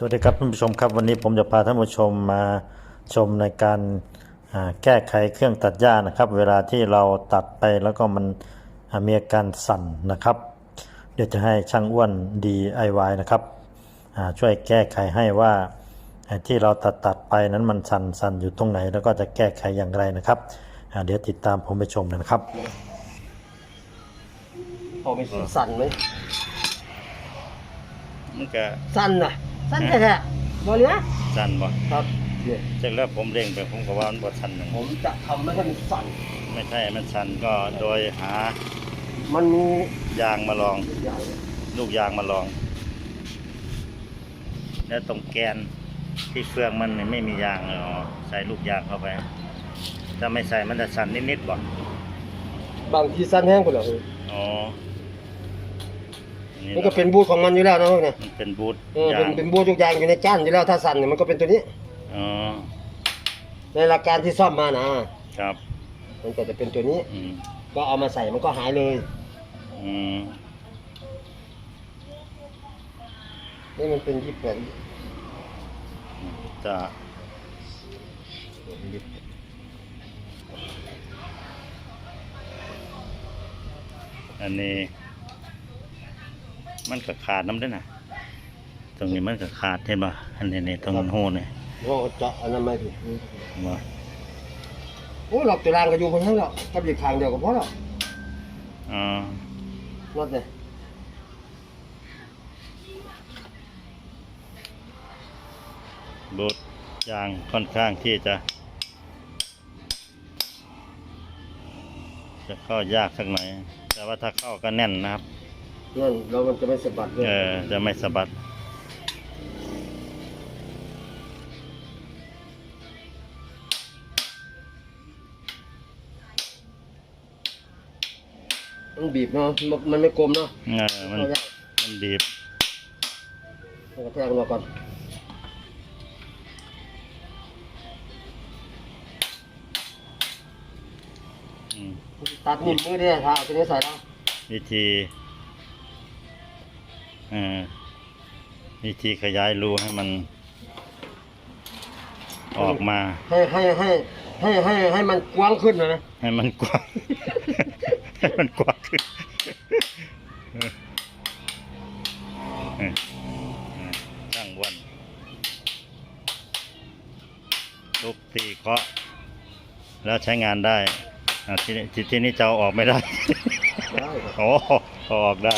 สวัสดีครับท่านผู้ชมครับวันนี้ผมจะพาท่านผู้ชมมาชมในการอ่าแก้ไขเครื่องตัดหญ้านะครับ เวลาที่เราตัดไปแล้วก็มันอ่ามีอาการสั่นนะครับ เดี๋ยวจะให้ช่างอ้วน DIY นะครับอ่าช่วยแก้ไขให้ว่าไอ้ที่เราตัดตัดไปนั้นมันสั่นสั่นอยู่ตรงไหน แล้วก็จะแก้ไขอย่างไรนะครับอ่าเดี๋ยวติดตามผมไปชมเลยนะครับพอมีสั่นไหมมันก็สั่นน่ะ สั่นแท้ๆบ่เหลือสั่นบ่ครับเนี่ยจากแล้วผมเร่งไปผมก็ว่ามันบ่สั่นหนึ่งผมจะทำให้มันสั่น ไม่ใช่มันสั่นก็โดยหามันมียางมาลอง อย่างลูกยางมาลอง แล้วตรงแกนที่เฟืองมันไม่มียางเลยอ๋อใส่ลูกยางเข้าไป ถ้าไม่ใส่มันจะสั่นนิดๆบ่บางทีสั่นแห้งกว่าเหรออ๋ออั มันก็เป็นบูทของมันอยู่แล้วนะพวกเนี่ยมันเป็นบูทเออยาเป็นงเป็นบูททุกอย่างอยู่ในจ้านอยู่แล้วถ้าสั่นเนี่ยมันก็เป็นตัวนี้ อ๋อในหลักการที่ซ่อมมานะครับมันก็จะเป็นตัวนี้ อืมก็เอามาใส่มันก็หายเลยอืมนี่มันเป็นยี่สิบแปดจะอันนี้ มันก็ขาดน้ำด้วยนะตรงนี้มันก็ขาดใช่ป่ะอันนี้นี่ตรงหูนี่โอ้เจาะอันนั้นไม่ผิดบ่โอ้หลอกตัวรางก็อยู่คนทั้งหรอกกับอีกทางเดียวก็พอแล้วอ๋อรถเนี่ยบูทยางค่อนข้างที่จะ จะเข้ายากสักหน่อย แต่ว่าถ้าเข้าก็แน่นนะครับ นั่นเรามันจะไม่สะบัดด้วยเออ จะไม่สะบัดมันบีบเนาะมันมันไม่กลมเนาะเออ มันเอายากมันบีบเอากระแทกมาก่อนอืมตัดนิ้วมือเนี่ยถ้าเอาตัวนี้ใส่แล้ววิธีเอ่อ วิธีขยายรูให้มัน ออกมา ให้ให้ให้ให้ให้ให้มันกว้างขึ้นนะนะให้มันกว้างให้มันกว้างขึ้นเออเออเออตั้งวันทุกตีเคาะ แล้วใช้งานได้อะทีนี้ทีทีนี้จะเอาออกไม่ได้ได้ครับโอ้เอาออกได้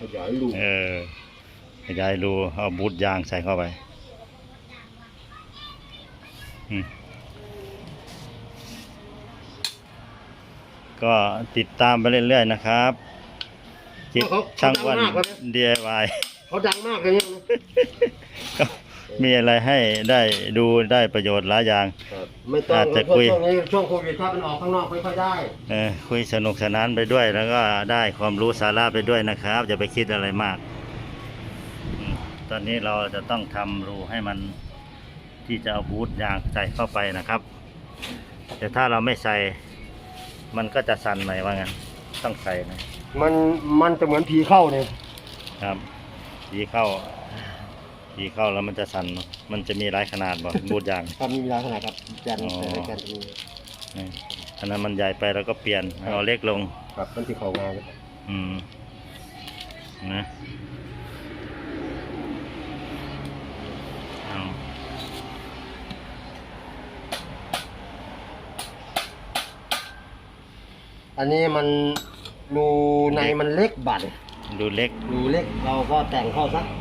ขยายรูเออขยายรูเอาบูทยางใส่เข้าไปอืมก็ติดตามไปเรื่อยๆนะครับจิตช่างวัน DIY เขาดังมากเลยเนี่ยนะก็ มีอะไรให้ได้ดูได้ประโยชน์หลายอย่างไม่ต้องอาจจะเพราะคุย ช่วงนี้ช่วงโควิดถ้ามันออกข้างนอกไม่ค่อยได้ เออคุยสนุกสนานไปด้วย แล้วก็ได้ความรู้สาระไปด้วยนะครับอย่าไปคิดอะไรมากอืมตอนนี้เราจะต้องทำรูให้มันที่จะเอาบูทยางใส่เข้าไปนะครับ แต่ถ้าเราไม่ใส่ มันก็จะสั่นหน่อยว่างั้นต้องใส่นะมันมันจะเหมือนผีเข้าเนี่ยครับผีเข้า ผีเข้าแล้วมันจะสั่นเนอะมันจะมีหลายขนาดบ่บูทยาง ครับมีเวลาขนาดครับจันทร์อ๋อ แต่ละจันทร์จะมีนี่อันนั้นมันใหญ่ไปแล้วก็เปลี่ยนเอาเล็กลง ครับมันที่เขางานอืมนะเอาอันนี้มันรูในมันเล็กบั่นดูเล็กรูเล็กเราก็แต่งเข้าซะอ๋อ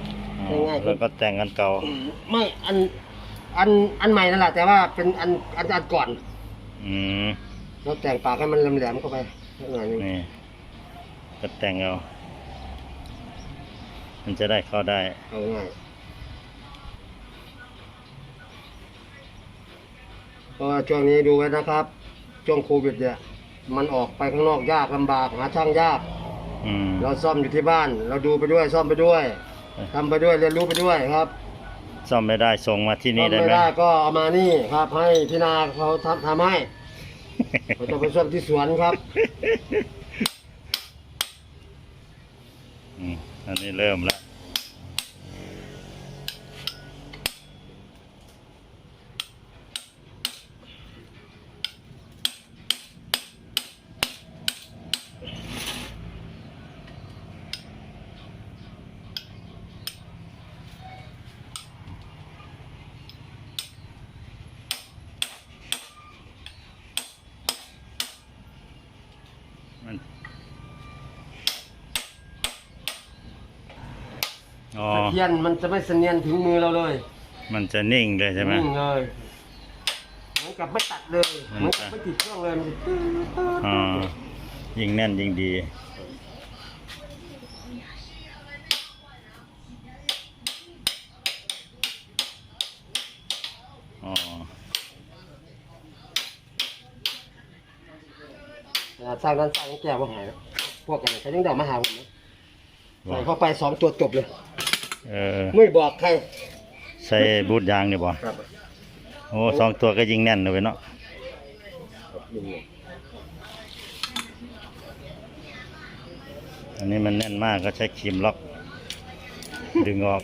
ง่ายๆ แล้วก็แต่งกันเก่า ไม่อันอันอันใหม่นั่นแหละแต่ว่าเป็นอันอันอันก่อนอืมเราแต่งปากให้มันแหลมๆเข้าไปนิดหน่อยหนึงนี่ก็แต่งเอา มันจะได้เข้าได้เอาง่ายเพราะว่าช่วงนี้ดูไว้นะครับ ช่วงโควิดเนี่ย มันออกไปข้างนอกยากลำบากหาช่างยาก อืม เราซ่อมอยู่ที่บ้าน เราดูไปด้วยซ่อมไปด้วย ทำไปด้วยเรียนรู้ไปด้วยครับซ่อมไม่ได้ส่งมาที่นี่ซ่อมได้ไม่ไหมได้ก็เอามานี่ครับ ให้พี่นาเขาทำทำให้เราจะไปซ่อมที่สวนครับ อืมอันนี้เริ่มแล้ว อ๋อ ตะเคียนมันจะไม่เสนียนถึงมือเราเลยมันจะนิ่งเลยใช่ไหม นิ่งเลยเหมือนกับไม่ตัดเลยมันเหมือนจะกับไม่ติดเครื่องเลยมันจะตื้อตื้ออ๋อ ยิ่งแน่นยิ่งดี อ๋ออ่าสร้างนั้นสร้างแก้วมาหายพวกกันใช้ยังเดามาหาผมนะใส่เข้าไปสองตัวจบเลย เออไม่บอกใครใส่บูทยางเนี่ยบ่ครับโอ้สองตัวก็ยิงแน่นเลยเนาะอันนี้มันแน่นมากก็ใช้ครีมล็อก ดึงออก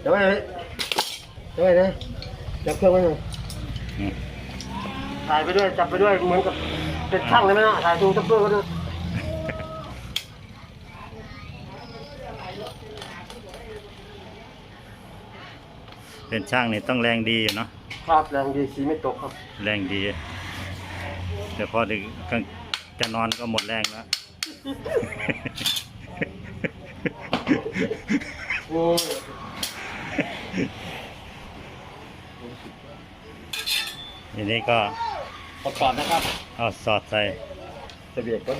เดี๋ยวไว้เลยเดี๋ยวไว้นะจับเครื่องไว้หน่อยอืมถ่ายไปด้วยจับไปด้วยเหมือนกับเป็นช่างเลยไหมนะถ่ายดูจับเครื่องก็ได้ เป็นช่างนี่ต้องแรงดีอยู่เนาะครับแรงดีสีไม่ตกครับ แรงดีเดี๋ยวพอถึงกลางจะนอนก็หมดแรงแล้ว โอ้ยทีนี้ก็ประกอบนะครับเอาสอดใส่เสบียงก็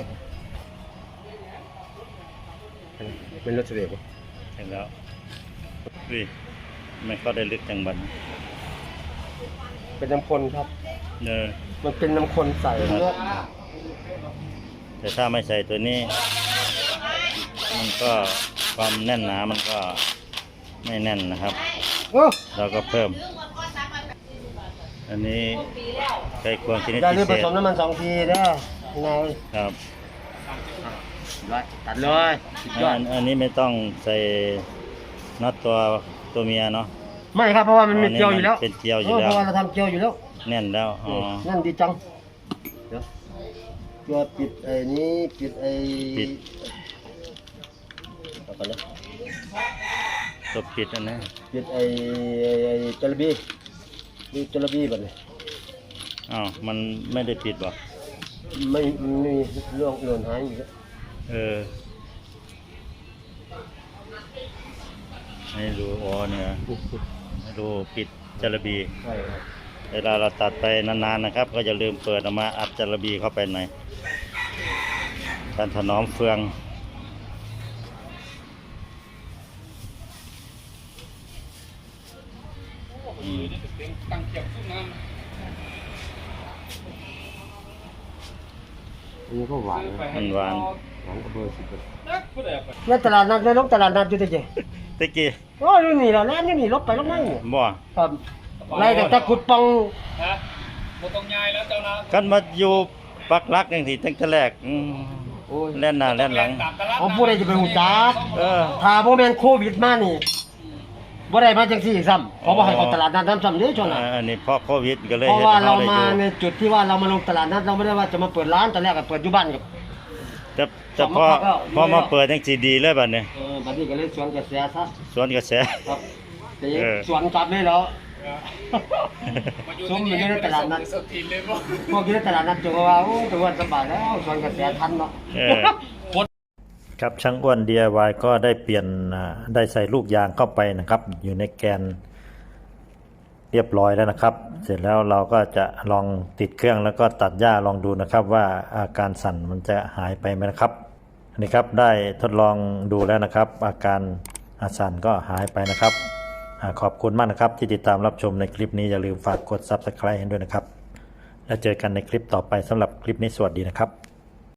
เป็นรถเสบียงเสร็จแล้วอุ้ย ไม่ก็ได้ลึกจังบันเป็นน้ำคนครับเออมันเป็นน้ำคนใส่แต่ถ้าไม่ใส่ตัวนี้ มันก็ความแน่นหนามันก็ไม่แน่นนะครับโอ้เราก็เพิ่ม อันนี้ไก่ควงชนิดได้พินี่ผเศษสมน้ำมันสองทีได้ยังไงครับตัดเลยสุดยออัดนอันนี้ไม่ต้องใส่น็อตตัว ตัวเมียเนาะไม่ครับเพราะว่ามันมีเกลียวอยู่แล้วเป็นเกลียวอยู่เออแล้วเพราะว่าเราทำเกลียวอยู่แล้วแน่นแล้วอ๋อนั่นดีจังเดี๋ยวตัวปิดไอ้นี้ปิดไอ้ปิดเอาไปเลยตัวปิดอันนี้ปิดไอ้ไอ้ไอ้จระบีดูจระบีแบบนี้อ้าวมันไม่ได้ปิดบ่ไม่ไม่มีเรื่องเอื่นหายอยู่แล้วเออ ให้ดูอ๋อเนี่ยให้ดูปิดจระบีใช่ครับเวลาเราตัดไปนานๆนะครับ ก็อย่าลืมเปิดออกมาอัดจระบีเข้าไปหน่อยการถนอมเฟืองอืม อันนี้ก็หวานนะมันหวานหวานกว่าเบอร์สิบเลยแล้วตลาดนัดในลงตลาดนัดอยู่ที่เจตะกี้โอ้ยอยู่นี่แหละร้านอยู่นี่ลบไปลบมานี่บ่ครับไล่แต่ตะขุดปองฮะบ่ต้องย้ายแล้วเจ้านะกันมาอยู่ปักหลักอย่างที่ตั้งแต่แรกอืมโอ้ยเล่นหน้าเล่นหลัง ตามตลาดผมพูดได้จะไปหูจักเออ ถ้าบ่แม่นโควิดมานี่ บ่ได้มาจังซี่ซ้ำเพราะว่าให้เข้าตลาดนัดน้ำซ้ำเด้ช่วงนั้นอันนี้เพราะโควิดก็เลยเพราะว่าเราฮ็ดมาให้ในได้อยู่จุดที่ว่าเรามาลงตลาดนัดเราไม่ได้ว่าจะมาเปิดร้านตอนแรกก็เปิดอยู่บ้านกับแต่แต่พอสองพักก็พอมาเปิดจังสีดีเลยบัดนี้เออบัดนี้ก็เลยสวนกระแสซะสวนกระแสครับแต่เออสวนกลับเลยแล้วมาอยู่ซุ้มที่อยู่นี่ในตลาดนัดสตีนเลยบ่พวกที่ในตลาดนัดจะว่าโอ้ตัววันสบายแล้วสวนกระแสทันเนาะเออ ครับช่างอ้วน DIY ก็ได้เปลี่ยนได้ใส่ลูกยางเข้าไปนะครับ อยู่ในแกนเรียบร้อยแล้วนะครับ เสร็จแล้วเราก็จะลองติดเครื่องแล้วก็ตัดหญ้าลองดูนะครับ ว่าอาการสั่นมันจะหายไปไหมนะครับนนี้ครับได้ทดลองดูแล้วนะครับ อาการอาสั่นก็หายไปนะครับอขอบคุณมากนะครับ ที่ติดตามรับชมในคลิปนี้อย่าลืมฝากกด Subscribe ให้ด้วยนะครับ แล้วเจอกันในคลิปต่อไปสำหรับคลิปนี้สวัสดีนะครับ